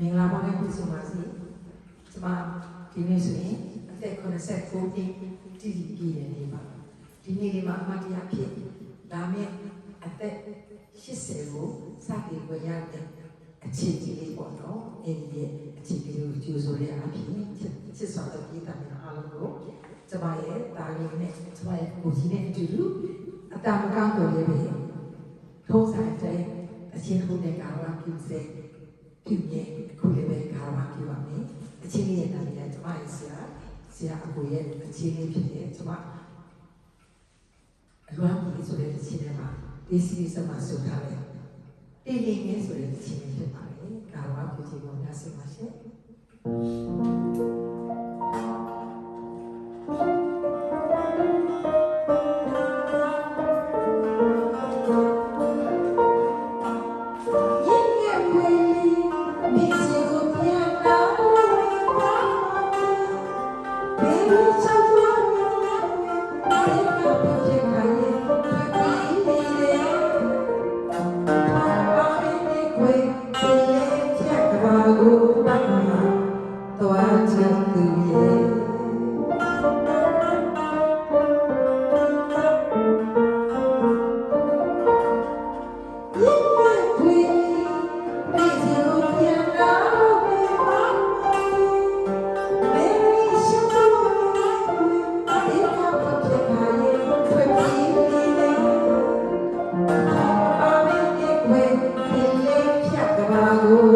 မင်္ဂလာပါနဲ့ပြည့်စုံပါစေကျမဒီနေ့ဆိုရင်အသက်89နှစ်တည်တည်ပြည့်တဲ့နေ့ပါဒီနေ့လေးမှာအမတ်တရားဖြစ်ဒါမဲ့အသက်80ကိုစတင်ဝယ်ရတဲ့အခြေကြီးလေးပေါ့နော်အဲ့ဒီရဲ့အခြေကြီးကိုကြိုဆိုရအဖြစ်ချစ်စွာတဲ့ပြည်သားများအားလုံးကိုကျမရဲ့တာလေးနဲ့ကျမရဲ့ကိုကြီးနဲ့အတူတူအတာမကောင်းတော်လေးပဲထုံးဆိုင်တဲ့အချင်းထုံးတဲ့ကာရပြုစေပြုမြဲအခုလည်းပဲကာမပြုပါမယ်အချင်းလေးရဲ့တာလေးကကျမရဲ့ဆရာ ဆရာအကိုရဲ့အချင်းလေးဖြစ်တဲ့ကျမအလွမ်းကြီးဆိုတဲ့အချင်းလေးမှာဒီစီစမှာဆိုထားတယ်တေးလေးငယ်ဆိုတဲ့အချင်းလေးဖြစ်ပါတယ်ကာမပြုခြင်းကိုညဆက်ပါရှင်ရင် တ်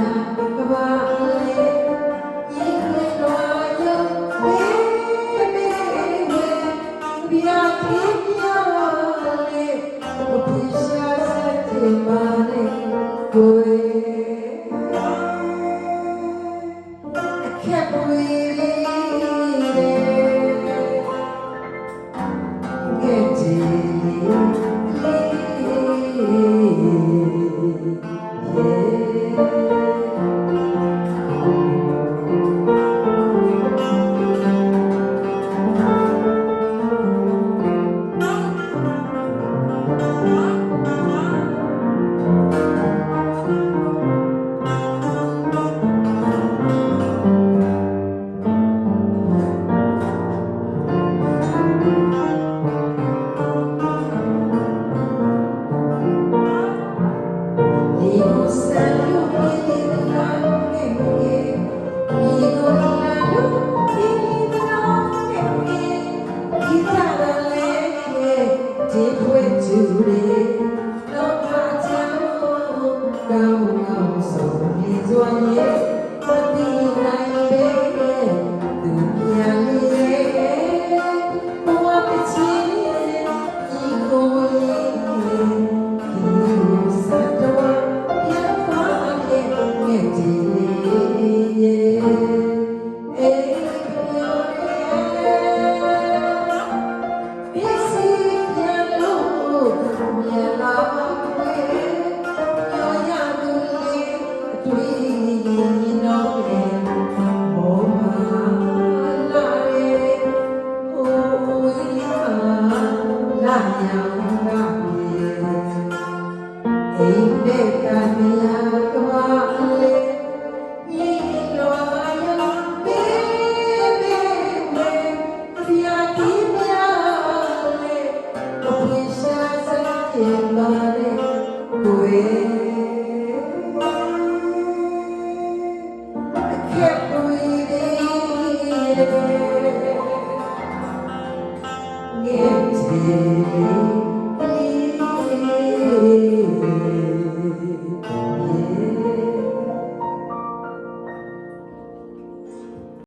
ည် Thank you.